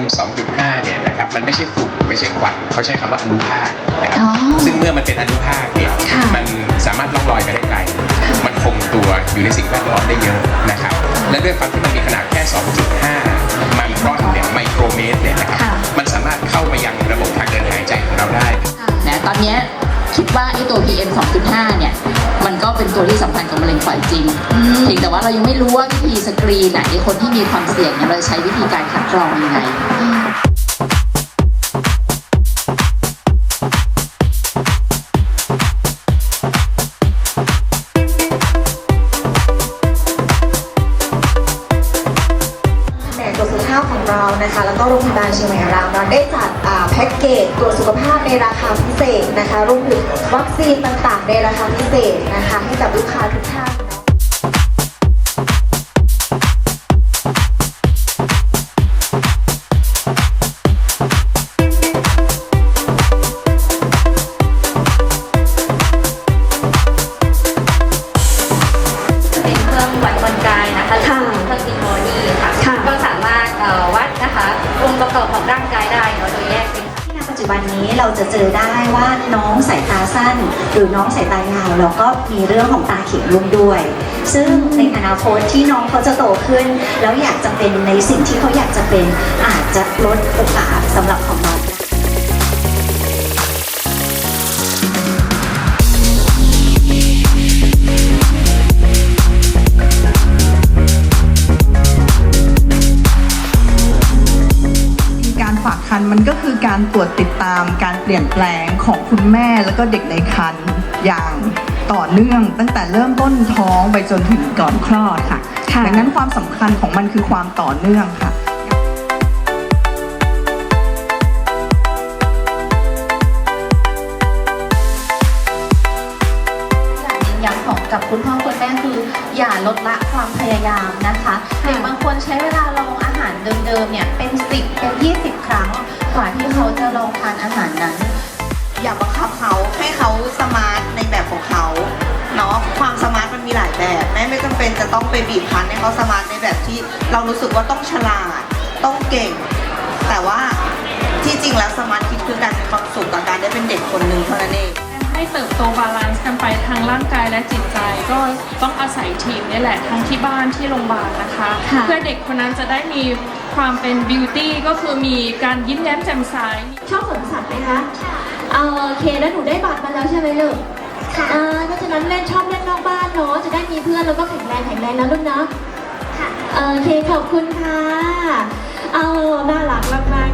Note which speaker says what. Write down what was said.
Speaker 1: 2.5เนี่ยนะครับมันไม่ใช่ฝุ่นไม่ใช่ควันเขาใช้คำว่าอนุภาคนะครับ
Speaker 2: อ๋อ
Speaker 1: ซึ่งเมื่อมันเป็นอนุภาคเนี่ย
Speaker 2: ค่ะ
Speaker 1: มันสามารถล่องลอยไปได้ไกล มันคงตัวอยู่ในสิ่งแวดล้อมได้เยอะนะครับ และด้วยความที่มันมีขนาดแค่ 2.5 ไมครอนเนี่ยไมโครเมตรเนี่ยนะครับ
Speaker 2: ค่ะ
Speaker 1: มันสามารถเข้าไปยังระบบทางเดินหายใจของเราได้
Speaker 2: นะตอนเนี้ยคิดว่าไอ้ตัว PM 2.5 เนี่ย มันก็ เป็นตัวที่สำคัญกับมะเร็งปอดจริงเพียงแต่ว่าเรายังไม่รู้ว่าวิธีสกรีนไหนคนที่มีความเสี่ยงเนี่ยเราจะใช้วิธีการคัดกรองยังไง
Speaker 3: เรานะคะ แล้วก็โรงพยาบาลเชียงใหม่รามเราได้จัดแพ็กเกจตรวจสุขภาพในราคาพิเศษนะคะรวมถึงวัคซีนต่างๆ ในราคาพิเศษนะคะ ให้กับลูกค้าทุกท่าน
Speaker 4: ประกอบของร่างกายได้เนาะโดยแยกเป็น
Speaker 5: ที่ณปัจจุบันนี้เราจะเจอได้ว่าน้องสายตาสั้น หรือน้องสายตายาวแล้วก็มีเรื่องของตาเขียวลุ่มด้วย ซึ่งในอนาคตที่น้องเขาจะโตขึ้น แล้วอยากจะเป็นในสิ่งที่เขาอยากจะเป็นอาจจะลดโอกาสสำหรับของน้อง
Speaker 6: มันก็คือการตรวจติดตามการเปลี่ยนแปลงของคุณแม่แล้วก็เด็กในครรภ์อย่างต่อเนื่อง ตั้งแต่เริ่มต้นท้องไปจนถึงก่อนคลอดค่ะดังนั้นความสำคัญของมันคือความต่อเนื่องค่ะ
Speaker 7: ของกับคุณพ่อคุณแม่คืออย่าลดละความพยายามนะคะเด็กบางคนใช้เวลาลองอาหารเดิมๆเนี่ยเป็น 10 เป็น 20 ครั้ง กว่าที่เขาจะลองทานอาหารนั้น
Speaker 8: อย่าบังคับเขาให้เขาสมาร์ทในแบบของเขาเนาะความสมาร์ทมันมีหลายแบบแม่ไม่จำเป็นจะต้องไปบีบคั้นให้เขาสมาร์ทในแบบที่เรารู้สึกว่าต้องฉลาด ต้องเก่ง แต่ว่าที่จริงแล้วสมาร์ทคิดคือการมีความสุขกับการได้เป็นเด็กคนหนึ่งเท่านั้นเอง
Speaker 9: ให้เติบโตบาลานซ์กันไปทั้งร่างกายและจิตใจ ก็ต้องอาศัยทีมนี่แหละทั้งที่บ้านที่โรงพยาบาลนะคะ
Speaker 7: ค่ะ
Speaker 9: เพื่อเด็กคนนั้นจะได้มีความเป็นบิวตี้ก็คือมีการยิ้มแย้มแจ่มใส
Speaker 7: ชอบสวนสัตว์ไหมคะเอ่อโอเคแล้วหนูได้บัตรมาแล้วใช่ไหมลูกค่ะอ่าเพราะฉะนั้นเล่นชอบเล่นนอกบ้านเนาะจะได้มีเพื่อนแล้วก็แข็งแรงแข็งแรงนะลูกเนาะค่ะโอเคขอบคุณค่ะ เอาน่ารักมาก